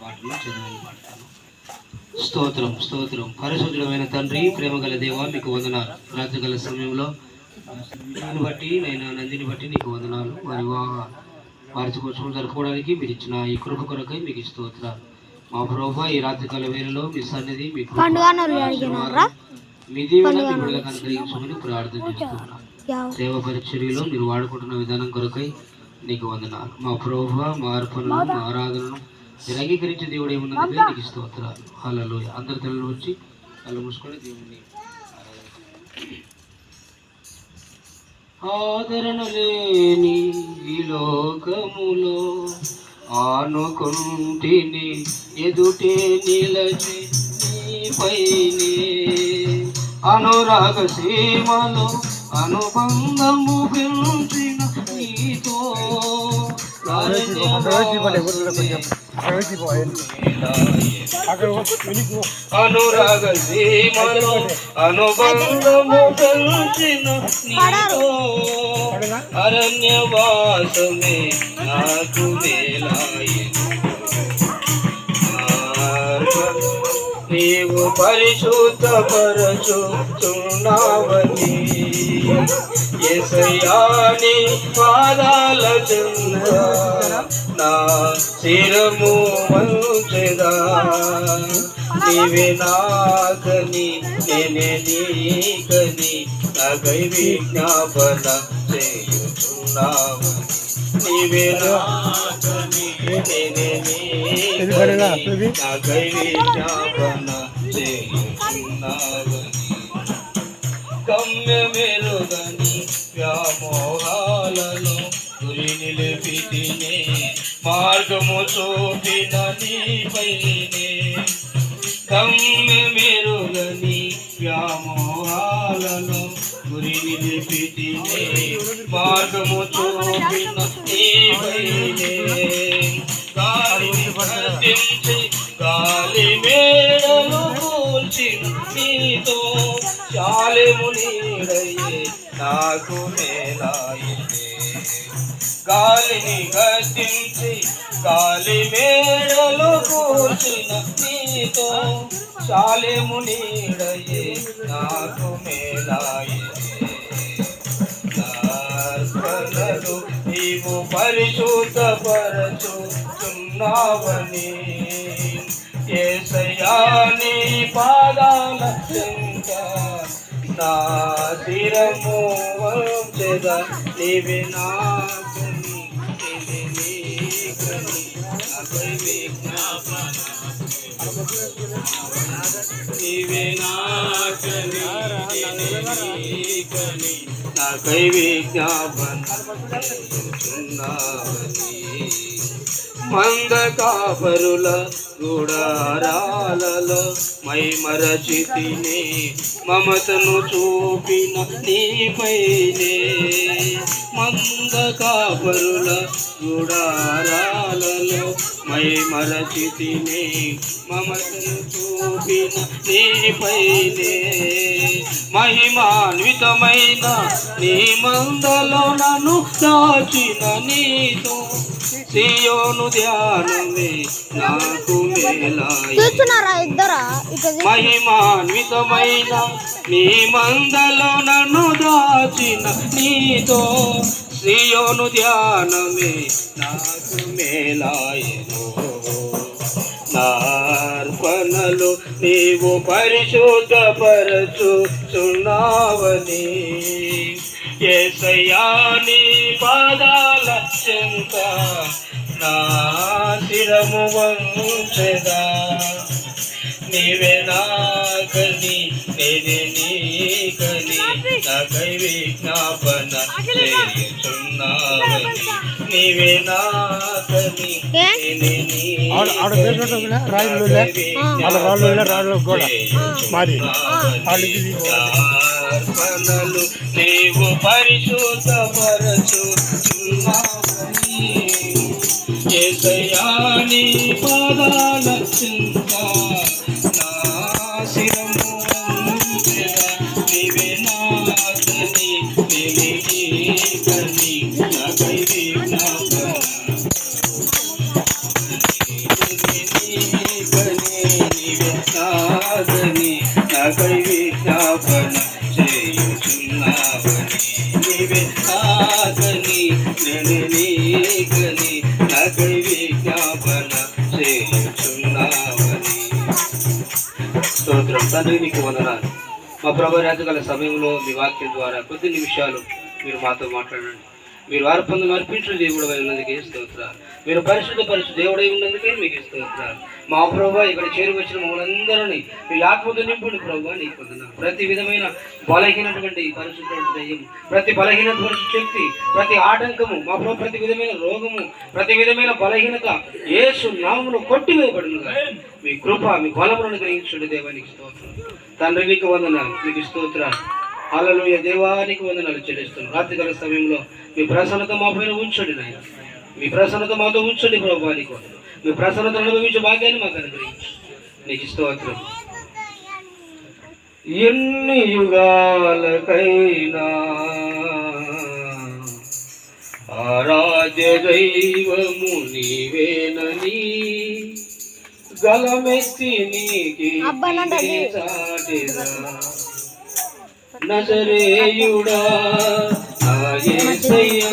పాటలు చదివి పాడతాను స్తోత్రం స్తోత్రం. పరిశుద్ధమైన తండ్రి ప్రేమ గల దేవా మీకు వందనాలు. రాత్రికాల సమయంలో దీన్ని బట్టి నేను నందిని బట్టి నీకు వందనాలు. వారి వివాహ వార్షికోత్సవం జరుపుకోవడానికి మీరు ఇచ్చిన ఈ కృప కొరకై మీకు స్తోత్రాలు. మా ప్రభు ఈ రాత్రికాల వేళలో మీ సన్నిధి మీ కృప, ఆశీర్వాదం, మీ దీవెన మీ బిడ్డలకు అనుగ్రహించమని ప్రార్థన చేస్తున్నాను. సేవ పరిచర్యలో మీరు వాడుకుంటున్న విధానం కొరకై నీకు వందనాలు. మా ప్రభు మా అర్పణను మా ఆరాధనను మీరు అంగీకరించే దేవుడు ఏమున్నది? నీకు స్తోత్రాలు. హలో అందరి తల్లి వచ్చి కళ్ళు మూసుకొని దేవుడిని ఆదరణ లేని ఈ లోకములో ఆనుకుంటిని ఎదుటే నిలచి నీపైనే అనురాగ సీమలో అనుబంధము పెంచిన నీతో అనురాగ సీమలో అనుబంధము పెంచిన నీతో అరణ్యవాసమే నాకు నీవు పరిశుద్ధ పరచుచున్నావని ఎసయాని పాదాల చెంద నా శిరము వంచెదా నీవే నాకని నేనే నీకని నాకై విజ్ఞాపన చేయుచున్నావని నీవే నాకని నేనే నీకని నాకై విజ్ఞాపన చేయుచున్నావని గమ్య మెరుగని నిలిపితినే మార్గము చూపిన నీపైనే గమ్య మెరుగని వ్యామోహాలలో గురి నిలిపితినే మార్గము చూపిన నీపైనే గాలిని కట్టించి గాలి మేడలు కూల్చిన నీతో చాలెము నీడయ్యే నాకు మేలాయినే గాలిని గద్దించి గాలి మేడలు కూర్చిన నీతో. చాలెము నీడయ్యే నాకు మేలాయినే ప్రార్థనలు నీవు పరిశుద్ధపరచుచున్నావని. ఏసయాని పాదాల చెంత నా శిరము చెద నీవి నాకని నీవే నాకని నీకని నాకై విజ్ఞాపన మంద కాపరుల గుడారాలలో మై మరచితిని మమతను చూపిన నీపైనే మంద కాపరుల గుడారాలలో మై మరచితిని మమతను చూపిన నీపైనే మహిమాన్వితమైన నీ మందలో నన్ను దాచిన నీతో. సియోను ధ్యానమే నాకు మేలాయి. చూస్తున్నారా ఇద్దరా? మహిమాన్వితమైన నీ మందలో నన్ను దాచిన నీతో. సియోను ధ్యానమే నాకు మేలాయను. నార్పణలు నీవు పరిశుద్ధపరచుచున్నావని చున్నావని ఏసయాని పాదాల చింత నా శిరము వంచదా. నీవే నాకని నేనే నీకని నాకై విజ్ఞాపన చేయుచున్నావని. నీవే నాకని నేనే ఆడ పెట్టినట్టు రాజులు వాళ్ళ రాళ్ళు రాళ్ళు కూడా మాది. వాళ్ళకి ప్రార్థనలు నీవు పరిశుద్ధపరచుచున్నావని. ఏసయాని పాదాల చింత మా ప్రభావ రాజు గల సమయంలో మీ వాక్యం ద్వారా కొద్ది నిమిషాలు మీరు మాతో మాట్లాడండి. మీరు వారు పొందులు అర్పించిన దేవుడు ఉన్నందుకే స్తోత్రాలు. మీరు పరిశుద్ధ పరిశుద్ధ దేవుడై ఉన్నందుకే మీకు స్తోత్రాలు. మా ప్రభా ఇక్కడ చేరువచ్చిన వచ్చిన మమ్మల్ని మీ ఆత్మతో నింపుడు ప్రభు నీకు వందనాలు. ప్రతి విధమైన బలహీనటువంటి పరిశుద్ధ దయ్యం ప్రతి బలహీనత శక్తి ప్రతి ఆటంకము మా ప్రభు ప్రతి విధమైన రోగము ప్రతి విధమైన బలహీనత యేసు నామమును కొట్టివేయబడిన మీ కృప మీ బలములను గ్రహించుడు దేవానికి స్తోత్రం తండ్రి నీకు వందనాలు మీకు స్తోత్రాలు. అలలోయ దేవానికి వందనాలు చెల్లిస్తున్నాను రాత్రికాల సమయంలో మీ ప్రసన్నత మా పైన ఉంచండి నాయన. మీ ప్రసన్నత మాతో ఉంచండి ప్రభావానికి వందనాలు. మీ ప్రసన్నత అనుభవించే భాగ్యాన్ని మాకు అనుగ్రహించు నీకు స్తోత్రం. ఎన్ని యుగాలకైనా ఆరాధ్య దైవము నీవేనని గలమెత్తి నీకి. నజరేయుడా నా యేసయ్యా